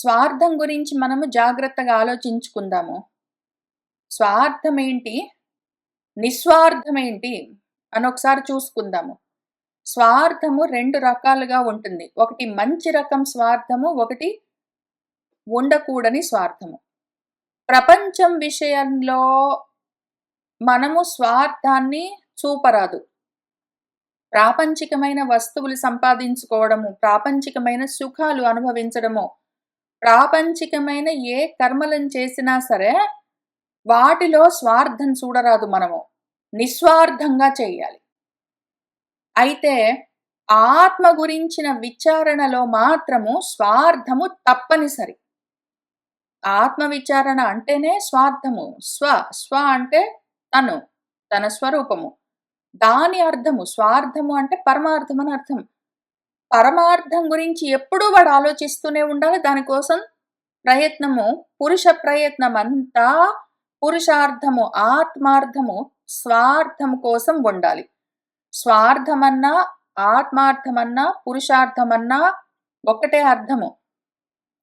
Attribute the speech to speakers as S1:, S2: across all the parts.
S1: స్వార్థం గురించి మనము జాగ్రత్తగా ఆలోచించుకుందాము. స్వార్థం ఏంటి నిస్వార్థం ఏంటి అని ఒకసారి చూసుకుందాము. స్వార్థము రెండు రకాలుగా ఉంటుంది. ఒకటి మంచి రకం స్వార్థము ఒకటి ఉండకూడని స్వార్థము. ప్రపంచం విషయంలో మనము స్వార్థాన్ని చూపరాదు. ప్రాపంచికమైన వస్తువులు సంపాదించుకోవడము ప్రాపంచికమైన సుఖాలు అనుభవించడము ప్రాపంచికమైన ఏ కర్మలను చేసినా సరే వాటిలో స్వార్థం చూడరాదు మనము. నిస్వార్థంగా చేయాలి. అయితే ఆత్మ గురించిన విచారణలో మాత్రము స్వార్థము తప్పనిసరి. ఆత్మ విచారణ అంటేనే స్వార్థము. స్వ స్వ అంటే తను తన స్వరూపము. దాని అర్థము స్వార్థము అంటే పరమార్థం అని అర్థం. పరమార్థం గురించి ఎప్పుడూ వాడు ఆలోచిస్తూనే ఉండాలి. దానికోసం ప్రయత్నము పురుష ప్రయత్నం అంతా పురుషార్థము ఆత్మార్థము స్వార్థము కోసం ఉండాలి. స్వార్థమన్నా ఆత్మార్థమన్నా పురుషార్థమన్నా ఒకటే అర్థము.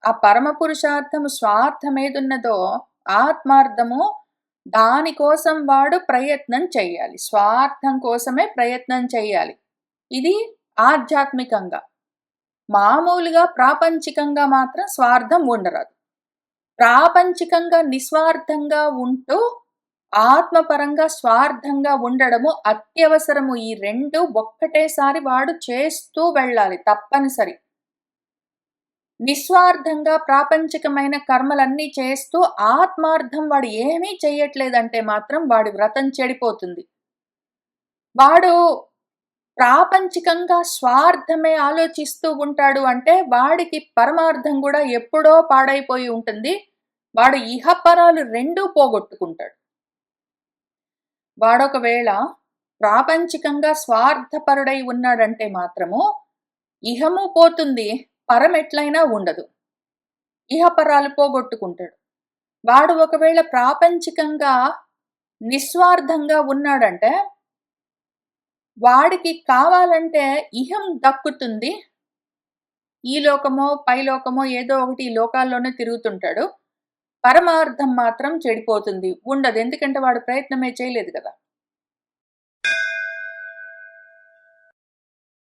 S1: ఆ పరమ పురుషార్థము స్వార్థం ఏదున్నదో ఆత్మార్థము దానికోసం వాడు ప్రయత్నం చేయాలి. స్వార్థం కోసమే ప్రయత్నం చేయాలి. ఇది ఆధ్యాత్మికంగా. మామూలుగా ప్రాపంచికంగా మాత్రం స్వార్థం ఉండరాదు. ప్రాపంచికంగా నిస్వార్థంగా ఉంటూ ఆత్మపరంగా స్వార్థంగా ఉండడము అత్యవసరము. ఈ రెండు ఒక్కటేసారి వాడు చేస్తూ వెళ్ళాలి తప్పనిసరి. నిస్వార్థంగా ప్రాపంచికమైన కర్మలన్నీ చేస్తూ ఆత్మార్థం వాడు ఏమీ చేయట్లేదంటే మాత్రం వాడి వ్రతం చెడిపోతుంది. వాడు ప్రాపంచికంగా స్వార్థమే ఆలోచిస్తూ ఉంటాడు అంటే వాడికి పరమార్థం కూడా ఎప్పుడో పాడైపోయి ఉంటుంది. వాడు ఇహపరాలు రెండూ పోగొట్టుకుంటాడు. వాడొకవేళ ప్రాపంచికంగా స్వార్థపరుడై ఉన్నాడంటే మాత్రము ఇహము పోతుంది పరం ఎట్లయినా ఉండదు. ఇహపరాలు పోగొట్టుకుంటాడు. వాడు ఒకవేళ ప్రాపంచికంగా నిస్వార్థంగా ఉన్నాడంటే వాడికి కావాలంటే ఇహం దక్కుతుంది. ఈ లోకమో పైలోకమో ఏదో ఒకటి ఈ లోకాల్లోనే తిరుగుతుంటాడు. పరమార్థం మాత్రం చెడిపోతుంది. ఉండదు. ఎందుకంటే వాడు ప్రయత్నమే చేయలేదు కదా.